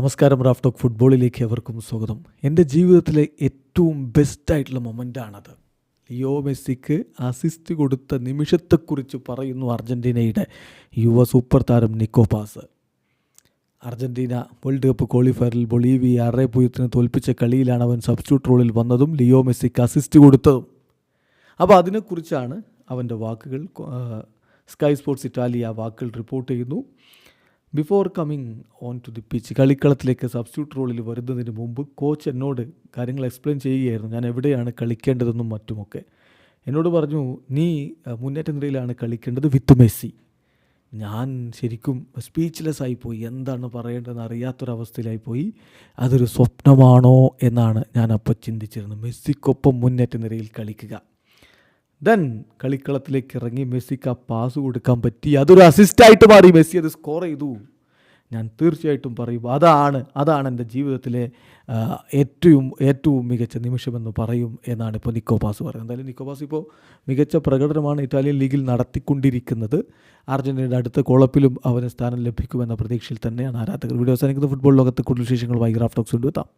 നമസ്കാരം Raf talk ഫുട്ബോളിലേക്ക് എവർക്കും സ്വാഗതം. എന്റെ ജീവിതത്തിലെ ഏറ്റവും ബെസ്റ്റായിട്ടുള്ള മൊമെന്റാണത് ലിയോ മെസ്സിക്ക് അസിസ്റ്റ് കൊടുത്ത നിമിഷത്തെക്കുറിച്ച് പറയുന്നു അർജന്റീനയുടെ യുവ സൂപ്പർ താരം Nico Paz. Argentina world cup ക്വാളിഫയറിൽ Bolivia ആറേ പൂജ്യത്തിന് തോൽപ്പിച്ച കളിയിലാണ് അവൻ സബ്സ്റ്റ്യൂട്ട് റോളിൽ വന്നതും ലിയോ മെസ്സിക്ക് അസിസ്റ്റ് കൊടുത്തതും. അപ്പോൾ അതിനെക്കുറിച്ചാണ് അവന്റെ വാക്കുകൾ സ്കൈ സ്പോർട്സ് ഇറ്റാലി ആ വാക്കുകൾ റിപ്പോർട്ട് ചെയ്യുന്നു. Before coming on to the pitch കളിക്കളത്തിലേക്ക് substitute റോളിൽ വരുന്നതിന് മുമ്പ് കോച്ച് എന്നോട് കാര്യങ്ങൾ എക്സ്പ്ലെയിൻ ചെയ്യുകയായിരുന്നു. ഞാൻ എവിടെയാണ് കളിക്കേണ്ടതെന്നും മറ്റുമൊക്കെ. എന്നോട് പറഞ്ഞു നീ മുന്നേറ്റ നിരയിലാണ് കളിക്കേണ്ടത് വിത്ത് മെസ്സി. ഞാൻ ശരിക്കും സ്പീച്ച്ലെസ് ആയിപ്പോയി. എന്താണ് പറയേണ്ടതെന്ന് അറിയാത്തൊരവസ്ഥയിലായിപ്പോയി. അതൊരു സ്വപ്നമാണോ? എന്നാണ് ഞാൻ അപ്പോൾ ചിന്തിച്ചിരുന്നത്. മെസ്സിക്കൊപ്പം മുന്നേറ്റ നിരയിൽ കളിക്കുക. ദെൻ കളിക്കളത്തിലേക്ക് ഇറങ്ങി മെസ്സിക്ക് ആ പാസ് കൊടുക്കാൻ പറ്റി. അതൊരു അസിസ്റ്റായിട്ട് മാറി. മെസ്സി അത് സ്കോർ ചെയ്തു. ഞാൻ തീർച്ചയായിട്ടും പറയും. അതാണ് അതാണ് എന്റെ ജീവിതത്തിലെ ഏറ്റവും ഏറ്റവും മികച്ച നിമിഷമെന്ന് പറയും എന്നാണ് ഇപ്പോൾ നിക്കോ പാസ് പറയുന്നത്. എന്തായാലും നിക്കോ പാസ് ഇപ്പോൾ മികച്ച പ്രകടനമാണ് ഇറ്റാലിയൻ ലീഗിൽ നടത്തിക്കൊണ്ടിരിക്കുന്നത്. അർജന്റീനയുടെ അടുത്ത കോളപ്പിലും അവന് സ്ഥാനം ലഭിക്കുമെന്ന പ്രതീക്ഷയിൽ തന്നെയാണ് ആരാധകർ. വീഡിയോ അവസാനിക്കുന്നത് ഫുട്ബോൾ ലോകത്ത് കൂടുതൽ വിശേഷങ്ങളുമായി ഗ്രാഫ്റ്റോക്സ് കൊണ്ടുവെത്താം.